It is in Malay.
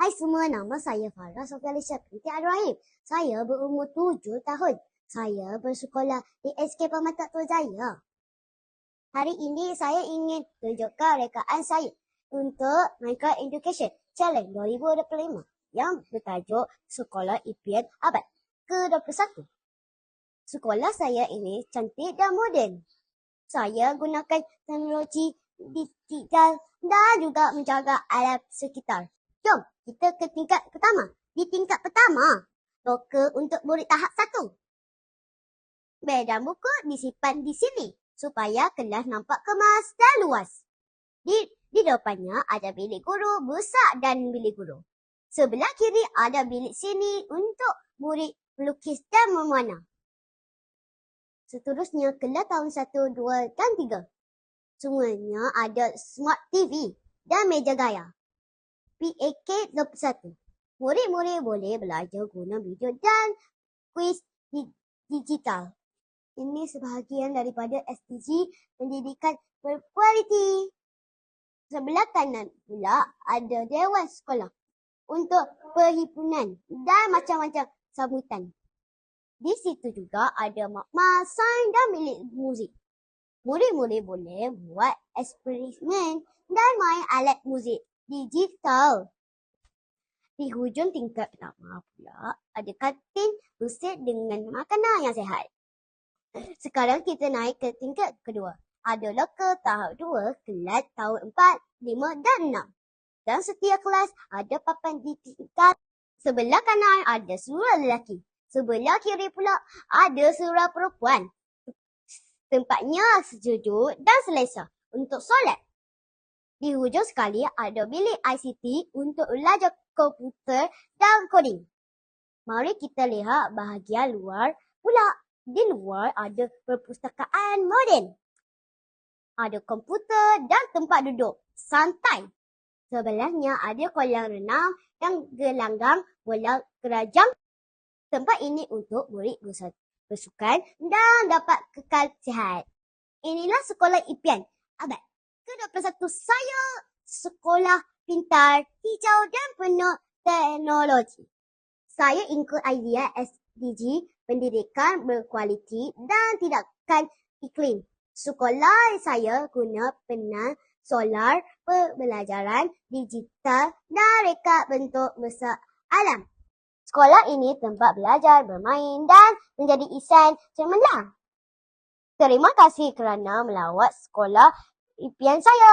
Hai semua, nama saya Farah Sofia Alicia binti Rahim. Saya berumur tujuh tahun. Saya bersekolah di SK Permata Tua Jaya. Hari ini saya ingin tunjukkan rekaan saya untuk Minecraft Education Challenge 2025 yang bertajuk Sekolah Impian Abad ke-21. Sekolah saya ini cantik dan moden. Saya gunakan teknologi digital dan juga menjaga alam sekitar. Jom kita ke tingkat pertama. Di tingkat pertama, loker untuk murid tahap satu. Medan buku disimpan di sini supaya kelas nampak kemas dan luas. Di, di depannya ada bilik guru besar dan bilik guru. Sebelah kiri ada bilik sini untuk murid melukis dan memanah. Seterusnya kelas tahun 1, 2 dan 3. Semuanya ada smart TV dan meja gaya. PAK 21. Murid-murid boleh belajar guna video dan kuis di- digital. Ini sebahagian daripada SDG pendidikan berkualiti. Sebelah kanan pula ada dewan sekolah untuk perhimpunan dan macam-macam sambutan. Di situ juga ada makmal, sains dan bilik muzik. Murid-murid boleh buat eksperimen dan main alat muzik digital. Di hujung tingkat pertama pula ada kantin bersih dengan makanan yang sihat. Sekarang kita naik ke tingkat kedua. Ada loker tahap dua, kelas tahun empat, lima dan enam. Dan setiap kelas ada papan di tingkat. Sebelah kanan ada surau lelaki. Sebelah kiri pula ada surau perempuan. Tempatnya sejuk dan selesa untuk solat. Di hujung sekali ada bilik ICT untuk belajar komputer dan coding. Mari kita lihat bahagian luar pula. Di luar ada perpustakaan moden. Ada komputer dan tempat duduk santai. Sebelahnya ada kolam renang yang gelanggang bola kerajang. Tempat ini untuk murid bersukan dan dapat kekal sihat. Inilah sekolah impian abad ke-21 saya. Sekolah pintar, hijau dan penuh teknologi. Saya ikut idea SDG pendidikan berkualiti dan tidakkan iklim. Sekolah saya guna penang solar, pembelajaran digital dan reka bentuk besar alam. Sekolah ini tempat belajar, bermain dan menjadi insan cemerlang. Terima kasih kerana melawat sekolah impian saya.